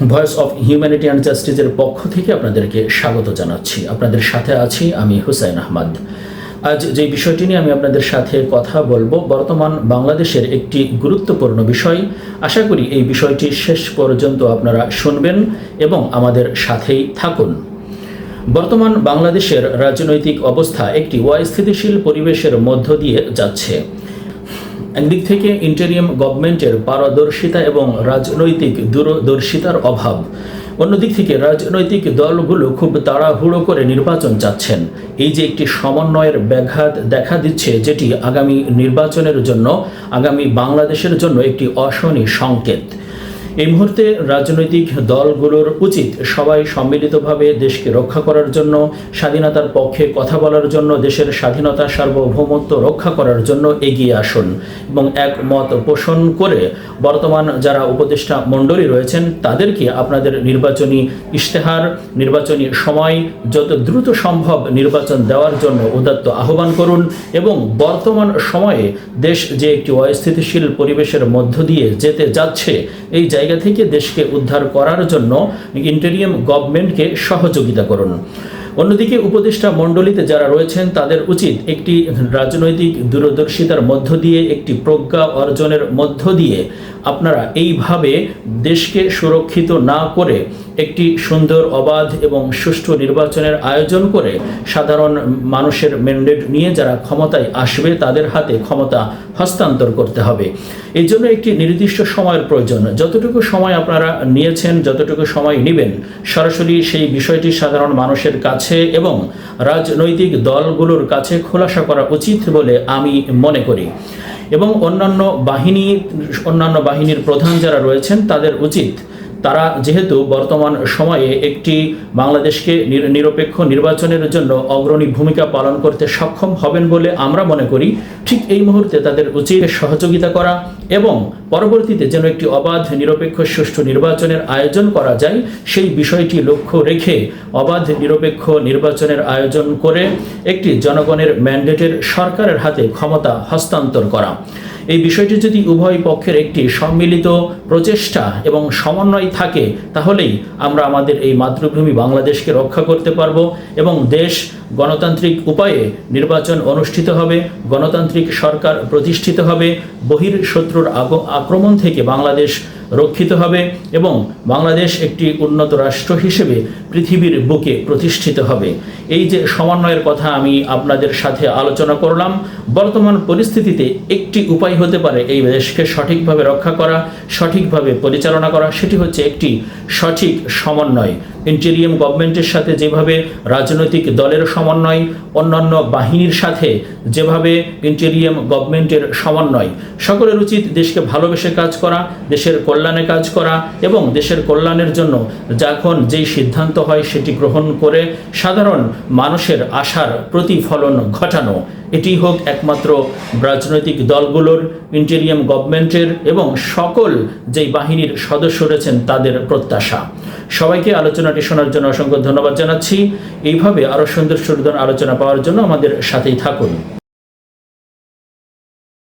Voice of humanity and জাস্টিসের পক্ষ থেকে আপনাদেরকে স্বাগত জানাচ্ছি। আপনাদের সাথে আছি আমি হুসাইন আহমদ। আজ যে বিষয়টি নিয়ে আমি আপনাদের সাথে কথা বলব, বর্তমান বাংলাদেশের একটি গুরুত্বপূর্ণ বিষয়। আশা করি এই বিষয়টি শেষ পর্যন্ত আপনারা শুনবেন এবং আমাদের সাথেই থাকুন। বর্তমান বাংলাদেশের রাজনৈতিক অবস্থা একটি অস্থিতিশীল পরিবেশের মধ্য দিয়ে যাচ্ছে। একদিক থেকে ইন্টেরিয়াম গভর্নমেন্টের পারদর্শিতা এবং রাজনৈতিক দূরদর্শিতার অভাব। অন্যদিক থেকে রাজনৈতিক দলগুলো খুব তাড়াহুড়ো করে নির্বাচন চাচ্ছেন। এই যে একটি সমন্বয়ের ব্যাঘাত দেখা দিচ্ছে, যেটি আগামী নির্বাচনের জন্য, আগামী বাংলাদেশের জন্য একটি অশনি সংকেত। এই মুহূর্তে রাজনৈতিক দলগুলোর উচিত সবাই সম্মিলিতভাবে দেশকে রক্ষা করার জন্য, স্বাধীনতার পক্ষে কথা বলার জন্য, দেশের স্বাধীনতা সার্বভৌমত্ব রক্ষা করার জন্য এগিয়ে আসুন এবং এক মত পোষণ করে বর্তমান যারা উপদেষ্টা মণ্ডলী রয়েছেন, তাদেরকে আপনাদের নির্বাচনী ইশতেহার, নির্বাচনী সময় যত দ্রুত সম্ভব নির্বাচন দেওয়ার জন্য উদাত্ত আহ্বান করুন এবং বর্তমান সময়ে দেশ যে একটি অস্থিতিশীল পরিবেশের মধ্য দিয়ে যেতে যাচ্ছে, এই জায়গা জায়গা থেকে দেশকে উদ্ধার করার জন্য ইন্টেরিয়াম গভর্নমেন্টকে সহযোগিতা করুন। অন্যদিকে উপদেষ্টা মণ্ডলীতে যারা রয়েছেন, তাদের উচিত একটি রাজনৈতিক দূরদর্শিতার মধ্য দিয়ে, একটি প্রজ্ঞা অর্জনের মধ্য দিয়ে আপনারা এইভাবে দেশকে সুরক্ষিত না করে একটি সুন্দর, অবাধ এবং সুষ্ঠু নির্বাচনের আয়োজন করে সাধারণ মানুষের ম্যান্ডেট নিয়ে যারা ক্ষমতায় আসবে, তাদের হাতে ক্ষমতা হস্তান্তর করতে হবে। এই জন্য একটি নির্দিষ্ট সময়ের প্রয়োজন। যতটুকু সময় আপনারা নিয়েছেন, যতটুকু সময় নেবেন, সরাসরি সেই বিষয়টি সাধারণ মানুষের কাছে এবং রাজনৈতিক দলগুলোর কাছে খোলাসা করা উচিত বলে আমি মনে করি। এবং অন্যান্য বাহিনী অন্যান্য বাহিনীর প্রধান যারা রয়েছেন, তাদের উচিত তারা যেহেতু বর্তমান সময়ে একটি বাংলাদেশকে নিরপেক্ষ নির্বাচনের জন্য অগ্রণী ভূমিকা পালন করতে সক্ষম হবেন বলে আমরা মনে করি, ঠিক এই মুহূর্তে তাদের উচিত সহযোগিতা করা এবং পরবর্তীতে যেন একটি অবাধ, নিরপেক্ষ, সুষ্ঠু নির্বাচনের আয়োজন করা যায়, সেই বিষয়টি লক্ষ্য রেখে অবাধ, নিরপেক্ষ নির্বাচনের আয়োজন করে একটি জনগণের ম্যান্ডেটের সরকারের হাতে ক্ষমতা হস্তান্তর করা। এই বিষয়টি যদি উভয় পক্ষের একটি সম্মিলিত প্রচেষ্টা এবং সমন্বয় থাকে, তাহলেই আমরা আমাদের এই মাতৃভূমি বাংলাদেশকে রক্ষা করতে পারব এবং দেশ গণতান্ত্রিক উপায়ে নির্বাচন অনুষ্ঠিত হবে, গণতান্ত্রিক সরকার প্রতিষ্ঠিত হবে বহির শত্রুর আক্রমণ থেকে বাংলাদেশ রক্ষিত হবে এবং বাংলাদেশ একটি উন্নত রাষ্ট্র হিসেবে পৃথিবীর বুকে প্রতিষ্ঠিত হবে। এই যে সমন্বয়ের কথা আমি আপনাদের সাথে আলোচনা করলাম, বর্তমান পরিস্থিতিতে একটি উপায় হতে পারে এই দেশকে সঠিকভাবে রক্ষা করা, সঠিকভাবে পরিচালনা করা, সেটি হচ্ছে একটি সঠিক সমন্বয়। ইন্টেরিয়াম গভর্নমেন্টের সাথে যেভাবে রাজনৈতিক দলের সমন্বয়, অন্যান্য বাহিনীর সাথে যেভাবে ইন্টেরিয়াম গভর্নমেন্টের সমন্বয়, সকলের উচিত দেশকে ভালোবেসে কাজ করা, দেশের কল্যাণে কাজ করা এবং দেশের কল্যাণের জন্য যখন যেই সিদ্ধান্ত হয় সেটি গ্রহণ করে সাধারণ মানুষের আশার প্রতিফলন ঘটানো। এটি হোক একমাত্র রাজনৈতিক দলগুলোর ইন্টেরিয়াম গভর্নমেন্টের এবং সকল যেই বাহিনীর সদস্য রয়েছেন তাদের প্রত্যাশা। সবাইকে আলোচনাটি শোনার জন্য অসংখ্য ধন্যবাদ জানাচ্ছি। এইভাবে আরও সুন্দর সুন্দর আলোচনা পাওয়ার জন্য আমাদের সাথেই থাকুন।